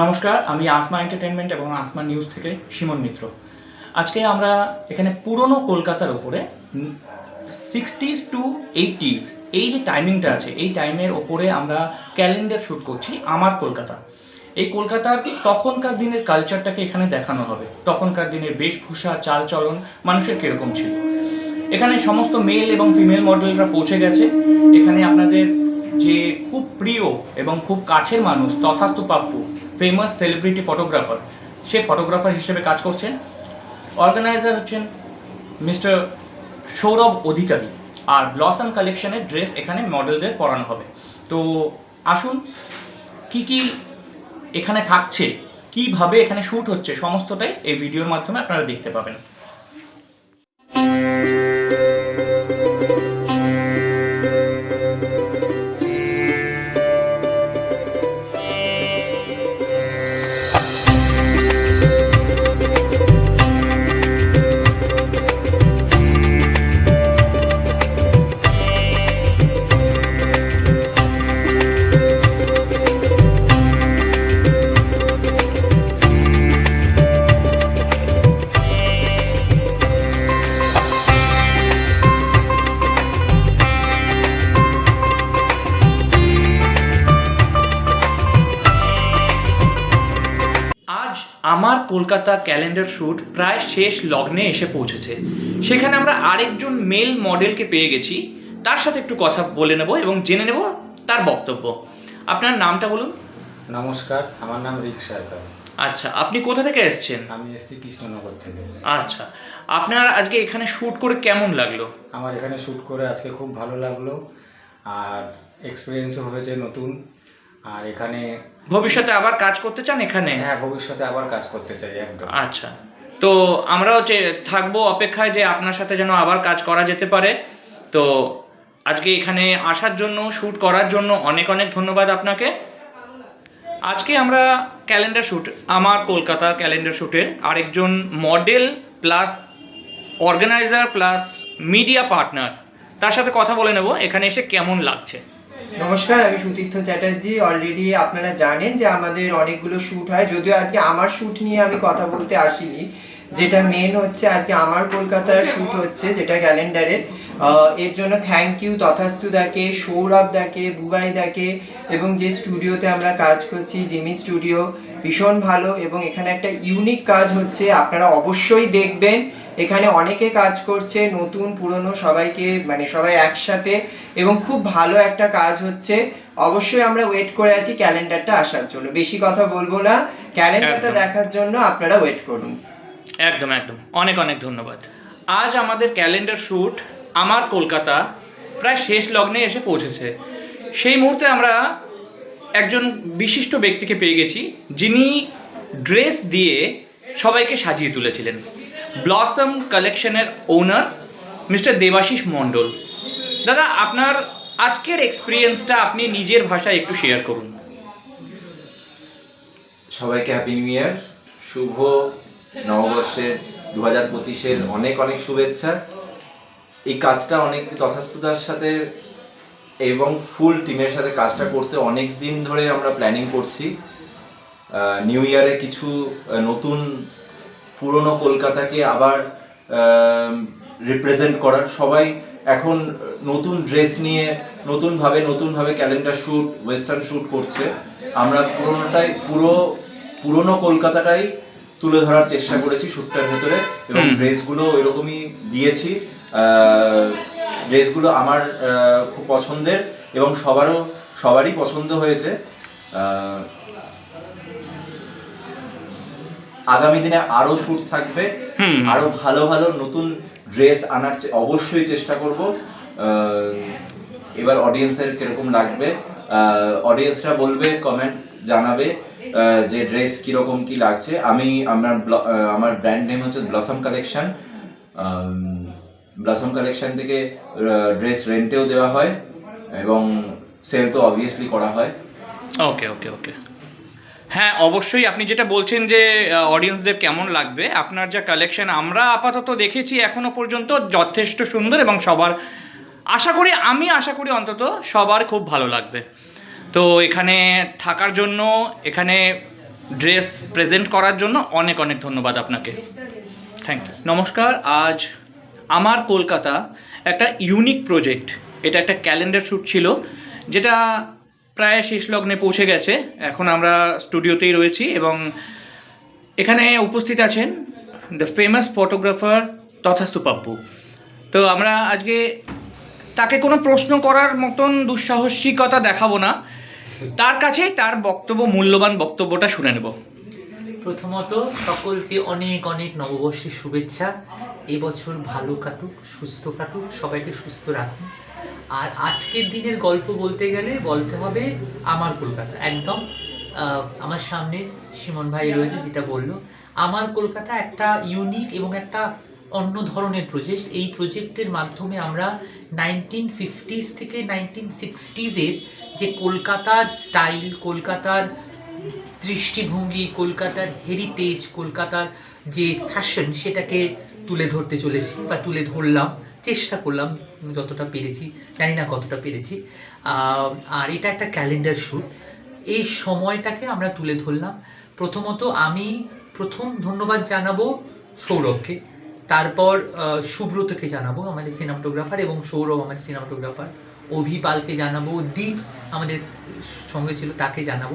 নমস্কার, আমি আসমা এন্টারটেনমেন্ট এবং আসমা নিউজ থেকে সিমন মিত্র। আজকে আমরা এখানে পুরনো কলকাতার ওপরে সিক্সটিজ টু এইটিজ এই যে টাইমিংটা আছে, এই টাইমের ওপরে আমরা ক্যালেন্ডার শ্যুট করছি আমার কলকাতা। এই কলকাতার তখনকার দিনের কালচারটাকে এখানে দেখানো হবে। তখনকার দিনের বেশভূষা, চালচলন, মানুষের কীরকম ছিল। এখানে সমস্ত মেল এবং ফিমেল মডেলরা পৌঁছে গেছে। এখানে আপনাদের যে খুব প্রিয় এবং খুব কাছের মানুষ তথাস্তু পাপ্পু ফেমাস সেলিব্রিটি ফটোগ্রাফার সে ফটোগ্রাফার হিসেবে কাজ করছেন। অর্গানাইজার হচ্ছেন মিস্টার সৌরভ অধিকারী। আর ব্লসম কালেকশনের ড্রেস এখানে মডেলদের পরানো হবে। তো আসুন, কি কি এখানে থাকছে, কীভাবে এখানে শ্যুট হচ্ছে, সমস্তটাই এই ভিডিওর মাধ্যমে আপনারা দেখতে পাবেন। আমার কলকাতা ক্যালেন্ডার শ্যুট প্রায় শেষ লগ্নে এসে পৌঁছেছে। সেখানে আমরা আরেকজন মেল মডেলকে পেয়ে গেছি। তার সাথে একটু কথা বলে নেব এবং জেনে নেব তার বক্তব্য। আপনার নামটা বলুন। নমস্কার আমার নাম রিক সরকার। আচ্ছা আপনি কোথা থেকে এসেছেন? আমি এসছি কৃষ্ণনগর থেকে। আচ্ছা আপনার আজকে এখানে শ্যুট করে কেমন লাগল? আমার এখানে শ্যুট করে আজকে খুব ভালো লাগল। আর এক্সপিরিয়েন্সও হয়েছে নতুন। আর এখানে ভবিষ্যতে আবার কাজ করতে চান এখানে? হ্যাঁ ভবিষ্যতে আবার কাজ করতে চাই একদম। আচ্ছা। তো আমরাও যে থাকব অপেক্ষায় যে আপনার সাথে যেন আবার কাজ করা যেতে পারে তো আজকে এখানে আসার জন্য শ্যুট করার জন্য অনেক অনেক ধন্যবাদ আপনাকে। আজকে আমরা ক্যালেন্ডার শ্যুট আমার কলকাতা ক্যালেন্ডার শ্যুটের আরেকজন model plus organiser plus media partner তার সাথে কথা বলে নেব এখানে এসে কেমন লাগছে? নমস্কার, আমি সুতীর্থ চ্যাটার্জি। অলরেডি আপনারা জানেন যে আমাদের অনেকগুলো শ্যুট হয়, যদিও আজকে আমার শ্যুট নিয়ে আমি কথা বলতে আসিনি। যেটা মেন হচ্ছে আজকে আমার কলকাতার শ্যুট হচ্ছে যেটা ক্যালেন্ডারের এর জন্য থ্যাংক ইউ তথাস্তু দাকে সৌরভ দাকে বুবাই দাকে এবং যে স্টুডিওতে আমরা কাজ করছি জিমি স্টুডিও ভীষণ ভালো এবং এখানে একটা ইউনিক কাজ হচ্ছে আপনারা অবশ্যই দেখবেন। এখানে অনেকে কাজ করছে নতুন পুরনো সবাইকে মানে সবাই একসাথে এবং খুব ভালো একটা কাজ হচ্ছে। অবশ্যই আমরা ওয়েট করে আছি ক্যালেন্ডারটা আসার জন্য। বেশি কথা বলব না। ক্যালেন্ডারটা দেখার জন্য আপনারা ওয়েট করুন। একদম একদম। অনেক অনেক ধন্যবাদ। আজ আমাদের ক্যালেন্ডার শ্যুট আমার কলকাতা প্রায় শেষ লগ্নে এসে পৌঁছেছে। সেই মুহূর্তে আমরা একজন বিশিষ্ট ব্যক্তিকে পেয়ে গেছি, যিনি ড্রেস দিয়ে সবাইকে সাজিয়ে তুলেছিলেন। ব্লসম কালেকশনের ওনার মিস্টার দেবাশিস মণ্ডল। দাদা, আপনার আজকের এক্সপিরিয়েন্সটা আপনি নিজের ভাষায় একটু শেয়ার করুন। সবাইকে হ্যাপি নিউ ইয়ার শুভ নববর্ষের দু হাজার পঁচিশের অনেক অনেক শুভেচ্ছা। এই কাজটা অনেক তথাস্থতার সাথে এবং ফুল টিমের সাথে কাজটা করতে অনেক দিন ধরে আমরা প্ল্যানিং করছি। নিউ ইয়ারে কিছু নতুন পুরনো কলকাতাকে আবার রিপ্রেজেন্ট করার। সবাই এখন নতুন ড্রেস নিয়ে, নতুনভাবে নতুনভাবে ক্যালেন্ডার শ্যুট ওয়েস্টার্ন শ্যুট করছে। আমরা পুরোনোটাই, পুরো পুরনো কলকাতাটাই তুলে ধরার চেষ্টা করেছি শ্যুটটার ভেতরে এবং। ড্রেসগুলো এরকমই দিয়েছি। ড্রেসগুলো আমার খুব পছন্দের এবং সবারও সবারই পছন্দ হয়েছে। আগামী দিনে আরও শ্যুট থাকবে আরও ভালো ভালো নতুন ড্রেস আনার অবশ্যই চেষ্টা করব। এবার অডিয়েন্সের কীরকম লাগবে? অডিয়েন্সরা বলবে কমেন্ট জানাবে যে ড্রেস কীরকম কি লাগছে। আমি, আমার আমার ব্র্যান্ড নেম হচ্ছে ব্লসম কালেকশন ব্লসম কালেকশন থেকে ড্রেস রেন্টেও দেওয়া হয় এবং সেল তো অবভিয়াসলি করা হয়। ওকে ওকে ওকে হ্যাঁ অবশ্যই আপনি যেটা বলছেন যে অডিয়েন্সদের কেমন লাগবে, আপনার যা কালেকশন আমরা আপাতত দেখেছি এখনও পর্যন্ত যথেষ্ট সুন্দর এবং সবার আশা করি, আমি আশা করি অন্তত সবার খুব ভালো লাগবে। তো এখানে থাকার জন্য, এখানে ড্রেস প্রেজেন্ট করার জন্য অনেক অনেক ধন্যবাদ আপনাকে। থ্যাংক ইউ নমস্কার, আজ আমার কলকাতা একটা ইউনিক প্রজেক্ট এটা একটা ক্যালেন্ডার শ্যুট ছিল, যেটা প্রায় শেষ লগ্নে পৌঁছে গেছে। এখন আমরা স্টুডিওতেই রয়েছি এবং এখানে উপস্থিত আছেন the famous photographer Tathastu Pappu. তো আমরা আজকে তাকে কোনো প্রশ্ন করার মতন দুঃসাহসিকতা দেখাবো না। তার কাছে তার বক্তব্য, মূল্যবান বক্তব্যটা শুনে নেব। প্রথমত, সকলকে অনেক অনেক নববর্ষের শুভেচ্ছা। এবছর ভালো কাটুক, সুস্থ কাটুক, সবাইকে সুস্থ রাখুন। আর আজকের দিনের গল্প বলতে গেলে বলতে হবে আমার কলকাতা। একদম আমার সামনে সুমন ভাই রয়েছে, যেটা বলল, আমার কলকাতা একটা ইউনিক এবং একটা অন্য ধরনের প্রজেক্ট এই প্রজেক্টের মাধ্যমে আমরা নাইনটিন ফিফটিস থেকে নাইনটিন সিক্সটিজের যে কলকাতার স্টাইল কলকাতার দৃষ্টিভঙ্গি, কলকাতার হেরিটেজ কলকাতার যে ফ্যাশন সেটাকে তুলে ধরতে চলেছি বা তুলে ধরলাম, চেষ্টা করলাম, যতটা পেরেছি, জানি না কতটা পেরেছি। আর এটা একটা ক্যালেন্ডার শ্যুট এই সময়টাকে আমরা তুলে ধরলাম। প্রথমত আমি প্রথম ধন্যবাদ জানাব সৌরভকে। তারপর সুব্রতকে জানাব, আমাদের সিনেমাটোগ্রাফার এবং সৌরভ আমাদের সিনেমাটোগ্রাফার। অভিপালকে জানাব, দীপ আমাদের সঙ্গে ছিল, তাকে জানাব।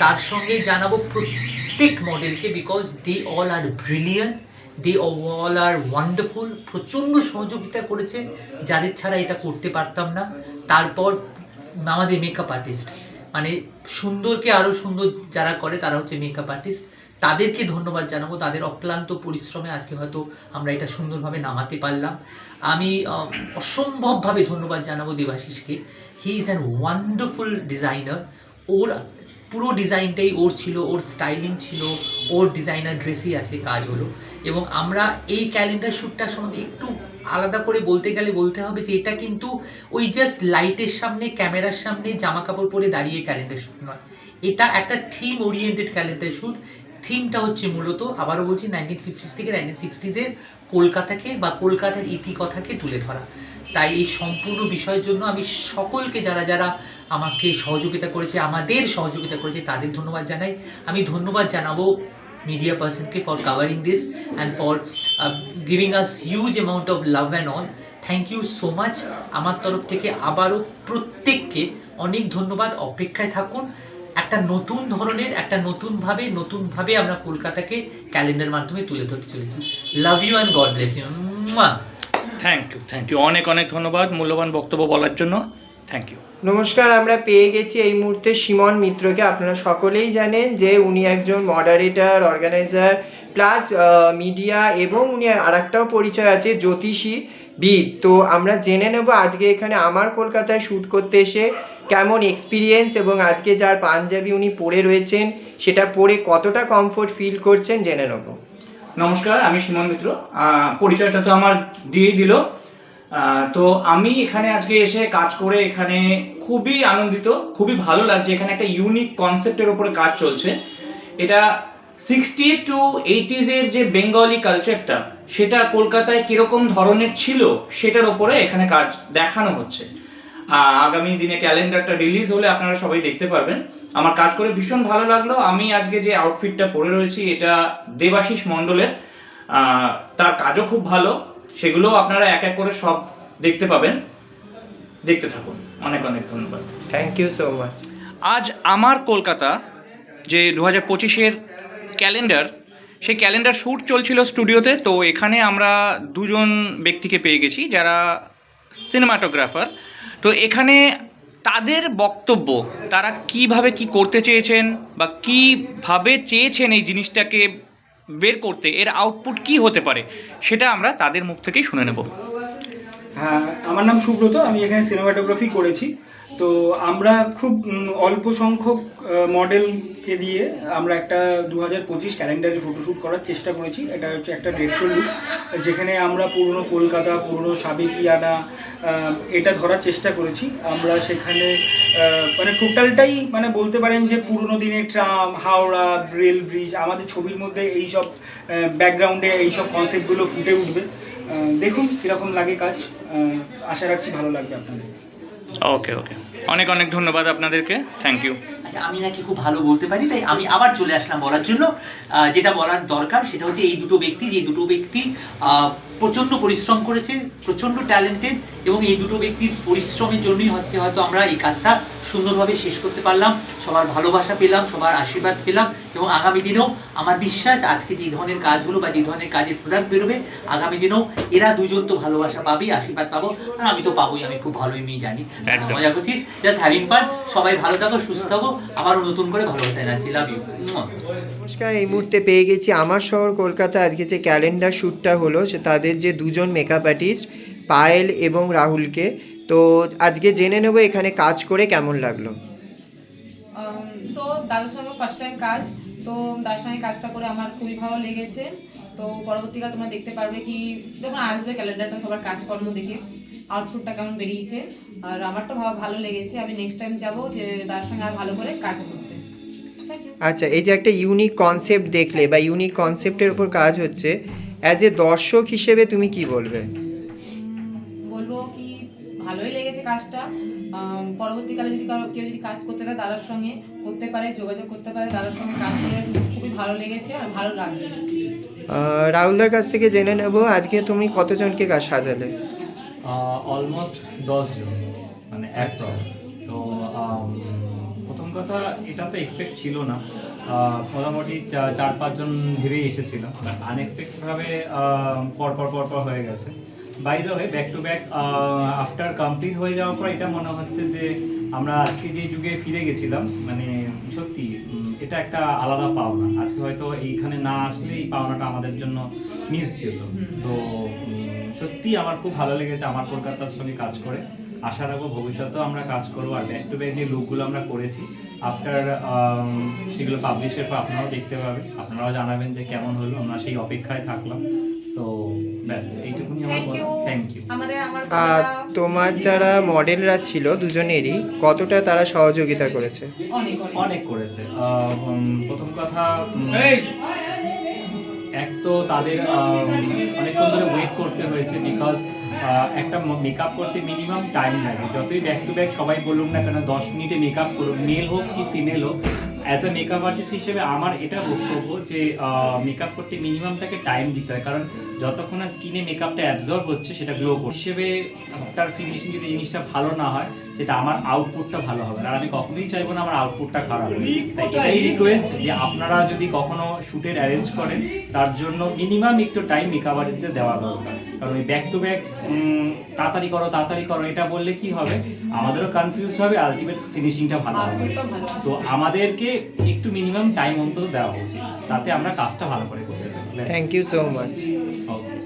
তার সঙ্গে জানাব প্রত্যেক মডেলকে because they all are brilliant they all are wonderful প্রচণ্ড সহযোগিতা করেছে। যাদের ছাড়া এটা করতে পারতাম না। তারপর আমাদের মেকআপ আর্টিস্ট মানে সুন্দরকে আরও সুন্দর যারা করে, তারা হচ্ছে মেকআপ আর্টিস্ট তাদেরকে ধন্যবাদ জানাব, তাদের অক্লান্ত পরিশ্রমে আজকে হয়তো আমরা এটা সুন্দরভাবে নামাতে পারলাম। আমি অসম্ভবভাবে ধন্যবাদ জানাব দেবাশিসকে। He is an wonderful designer ওর পুরো ডিজাইনটাই ওর ছিল, ওর স্টাইলিং ছিল, ওর ডিজাইনার ড্রেসই আছে কাজ হলো। এবং আমরা এই ক্যালেন্ডার শ্যুটটার সম্বন্ধে একটু আলাদা করে বলতে গেলে বলতে হবে যে এটা কিন্তু ওই জাস্ট লাইটের সামনে, ক্যামেরার সামনে জামা কাপড় পরে দাঁড়িয়ে ক্যালেন্ডার শ্যুট নয়। এটা একটা থিম ওরিয়েন্টেড ক্যালেন্ডার শ্যুট। থিমটা হচ্ছে মূলত, আবারও বলছি নাইনটিন ফিফটিস থেকে নাইনটিন সিক্সটিজের কলকাতাকে বা কলকাতার ইতিকথাকে তুলে ধরা। তাই এই সম্পূর্ণ বিষয়ের জন্য আমি সকলকে যারা যারা আমাকে সহযোগিতা করেছে, আমাদের সহযোগিতা করেছে, তাদের ধন্যবাদ জানাই। আমি ধন্যবাদ জানাব media পার্সনকে for covering this and for giving us huge amount of love and all thank you so much আমার তরফ থেকে আবারও প্রত্যেককে অনেক ধন্যবাদ। অপেক্ষায় থাকুন। একটা নতুন ধরনের একটা নতুনভাবে নতুনভাবে আমরা কলকাতাকে ক্যালেন্ডার মাধ্যমে তুলে ধরতে চলেছি। Love you and God bless you thank you thank you অনেক অনেক ধন্যবাদ মূল্যবান বক্তব্য বলার জন্য। থ্যাংক ইউ নমস্কার আমরা পেয়ে গেছি এই মুহূর্তে সিমন মিত্রকে। আপনারা সকলেই জানেন যে উনি একজন মডারেটর অর্গানাইজার প্লাস মিডিয়া এবং উনি আর একটাও পরিচয় আছে জ্যোতিষী বিদ তো আমরা জেনে নেব আজকে এখানে আমার কলকাতায় শ্যুট করতে এসে কেমন এক্সপিরিয়েন্স এবং আজকে যার পাঞ্জাবি উনি পরে রয়েছেন, সেটা পরে কতটা কমফোর্ট ফিল করছেন জেনে নেব। নমস্কার, আমি সীমন মিত্র। পরিচয়টা তো আমার দিয়েই দিল। তো আমি এখানে আজকে এসে কাজ করে এখানে খুবই আনন্দিত, খুবই ভালো লাগছে। এখানে একটা ইউনিক কনসেপ্টের ওপরে কাজ চলছে। এটা সিক্সটিজ টু এইটিজের যে বেঙ্গলি কালচারটা সেটা কলকাতায় কীরকম ধরনের ছিল, সেটার ওপরে এখানে কাজ দেখানো হচ্ছে। আগামী দিনে ক্যালেন্ডারটা রিলিজ হলে আপনারা সবাই দেখতে পারবেন। আমার কাজ করে ভীষণ ভালো লাগল। আমি আজকে যে আউটফিটটা পরে রয়েছি এটা দেবাশিস মণ্ডলের। তার কাজও খুব ভালো। সেগুলো আপনারা এক এক করে সব দেখতে পাবেন। দেখতে থাকুন। অনেক অনেক ধন্যবাদ। থ্যাংক ইউ সো মাচ আজ আমার কলকাতা যে দু হাজার পঁচিশের ক্যালেন্ডার সেই ক্যালেন্ডার শ্যুট চলছিল স্টুডিওতে তো। এখানে আমরা দুজন ব্যক্তিকে পেয়ে গেছি যারা সিনেমাটোগ্রাফার তো এখানে তাদের বক্তব্য, তারা কীভাবে কি করতে চেয়েছেন বা কীভাবে চেয়েছেন এই জিনিসটাকে বের করতে, এর আউটপুট কি হতে পারে, সেটা আমরা তাদের মুখ থেকেই শুনে নেব। হ্যাঁ আমার নাম সুব্রত, আমি এখানে সিনেমাটোগ্রাফি করেছি। তো আমরা খুব অল্প সংখ্যক মডেলকে দিয়ে আমরা একটা দু হাজার পঁচিশ ক্যালেন্ডারে ফটোশ্যুট করার চেষ্টা করেছি। এটা হচ্ছে একটা রেট্রো লুক যেখানে আমরা পুরনো কলকাতা, পুরনো সাবেকিয়ানা এটা ধরার চেষ্টা করেছি। আমরা সেখানে মানে টোটালটাই মানে বলতে পারেন যে পুরনো দিনের ট্রাম হাওড়া রেল ব্রিজ আমাদের ছবির মধ্যে এইসব ব্যাকগ্রাউন্ডে এইসব কনসেপ্টগুলো ফুটে উঠবে। দেখুন কীরকম লাগে কাজ। আশা রাখছি ভালো লাগবে আপনাদের। ওকে ওকে অনেক অনেক ধন্যবাদ আপনাদেরকে। থ্যাংক ইউ আচ্ছা আমি নাকি খুব ভালো বলতে পারি, তাই আমি আবার চলে আসলাম বলার জন্য। যেটা বলার দরকার, সেটা হচ্ছে এই দুটো ব্যক্তি, যে দুটো ব্যক্তি প্রচণ্ড পরিশ্রম করেছে প্রচণ্ড ট্যালেন্টেড এবং এই দুটো ব্যক্তির পরিশ্রমের জন্যই আজকে হয়তো আমরা এই কাজটা সুন্দরভাবে শেষ করতে পারলাম। সবার ভালোবাসা পেলাম সবার আশীর্বাদ পেলাম এবং আগামী দিনেও আমার বিশ্বাস আজকে যে ধরনের কাজগুলো বা যে ধরনের কাজের প্রোডাক্ট বেরোবে আগামী দিনেও এরা দুজন তো ভালোবাসা পাবেই আশীর্বাদ পাবো। আর আমি তো পাবোই আমি খুব ভালোই আমি জানি। মজা করছি। জাস্ট হ্যাভিং ফান সবাই ভালো থাকো সুস্থ থাকো। আবারও নতুন করে ভালোবাসা জানাচ্ছি লাভ ইউ নমস্কার এই মুহূর্তে পেয়ে গেছি আমার শহর কলকাতা। আজকে যে ক্যালেন্ডার শ্যুটটা হলো সে তাদের যে দুজন মেকআপ আর্টিস্ট পায়েল এবং রাহুলকে। তো আজকে জেনে নেব এখানে কাজ করে কেমন লাগল। সো দাদার সঙ্গে ফার্স্ট টাইম কাজ। তো দাদার সঙ্গে কাজটা করে আমার খুবই ভালো লেগেছে। তো পরবর্তীকালে তোমরা দেখতে পারবে কি যখন আসবে ক্যালেন্ডারটা সবার কাজকর্ম দেখে আউটপুটটা কেমন বেরিয়েছে। আর আমার তো ভা- ভালো লেগেছে। আমি নেক্সট টাইম যাব যে তার সঙ্গে আর ভালো করে কাজ করতে. আচ্ছা এই যে একটা ইউনিক কনসেপ্ট দেখলে বা ইউনিক কনসেপ্টের উপর কাজ হচ্ছে অ্যাজ এ দর্শক হিসেবে তুমি কি বলবে? বলব কি ভালোই লেগেছে কাজটা। পরবর্তীকালে যদি কারও কেউ যদি কাজ করতে চায় দাদার সঙ্গে করতে পারে যোগাযোগ করতে পারে দাদার সঙ্গে কাজ করে খুবই ভালো লেগেছে আর ভালো লাগবে। রাহুলদার কাছ থেকে জেনে নেব আজকে তুমি কতজনকে কাজ সাজালে? অলমোস্ট দশজন মানে অ্যাপ্রক্স তো আম, প্রথম কথা এটা তো এক্সপেক্ট ছিল না। মোটামুটি চার পাঁচজন ভেবেই এসেছিল। আনএক্সপেক্টেডভাবে পর পর পর পর হয়ে গেছে। By the way back to back after complete হয়ে যাওয়ার পর এটা মনে হচ্ছে যে আমরা আজকে যে যুগে ফিরে গেছিলাম মানে সত্যি এটা একটা আলাদা পাওনা। আজকে হয়তো এইখানে না আসলে এই পাওনাটা আমাদের জন্য মিস ছিল। তো সত্যি আমার খুব ভালো লেগেছে আমার কলকাতার সঙ্গে কাজ করে। আশা রাখব ভবিষ্যতেও আমরা কাজ করব। আর ব্যাক টু ব্যাক যে লুকগুলো আমরা করেছি আফটার সেগুলো পাবলিশের পর আপনারাও দেখতে পাবেন। আপনারাও জানাবেন যে কেমন হলো আমরা সেই অপেক্ষায় থাকলাম। সো ব্যাস এইটুকুনি আমার থ্যাংক থ্যাংক ইউ আর তোমার যারা মডেলরা ছিল দুজনেরই কতটা তারা সহযোগিতা করেছে? অনেক অনেক। অনেক করেছে। প্রথম কথা এক তো তাদের অনেকক্ষণ ধরে ওয়েট করতে হয়েছে বিকজ একটা মেকআপ করতে মিনিমাম টাইম লাগে। যতই ব্যাক টু ব্যাক সবাই বলুক না কেন, দশ মিনিটে মেকআপ করুক মেল হোক কি ফিমেল হোক অ্যাজ এ মেকআপ আর্টিস্ট হিসেবে আমার এটা বক্তব্য যে মেকআপ করতে মিনিমাম তাকে টাইম দিতে হয়। কারণ যতক্ষণ না স্কিনে মেকআপটা অ্যাবজর্ব হচ্ছে সেটা গ্লো করছে। হিসেবে তার ফিনিশিং যদি জিনিসটা ভালো না হয় সেটা আমার আউটপুটটা ভালো হবে আর আমি কখনোই চাইব না আমার আউটপুটটা খারাপ তাই এটাই রিকোয়েস্ট যে আপনারা যদি কখনো শুটের অ্যারেঞ্জ করেন তার জন্য মিনিমাম একটু টাইম মেকআপ আর্টিস্টদের দেওয়া দরকার। কারণ ওই ব্যাক টু ব্যাক তাড়াতাড়ি করো তাড়াতাড়ি করো এটা বললে কি হবে? আমাদেরও কনফিউজ হবে আলটিমেট ফিনিশিংটা ভালো হবে। তো আমাদেরকে একটু মিনিমাম টাইম অন্তত দেওয়া উচিত। তাতে আমরা কাজটা ভালো করে করতে পারি। Thank you so much okay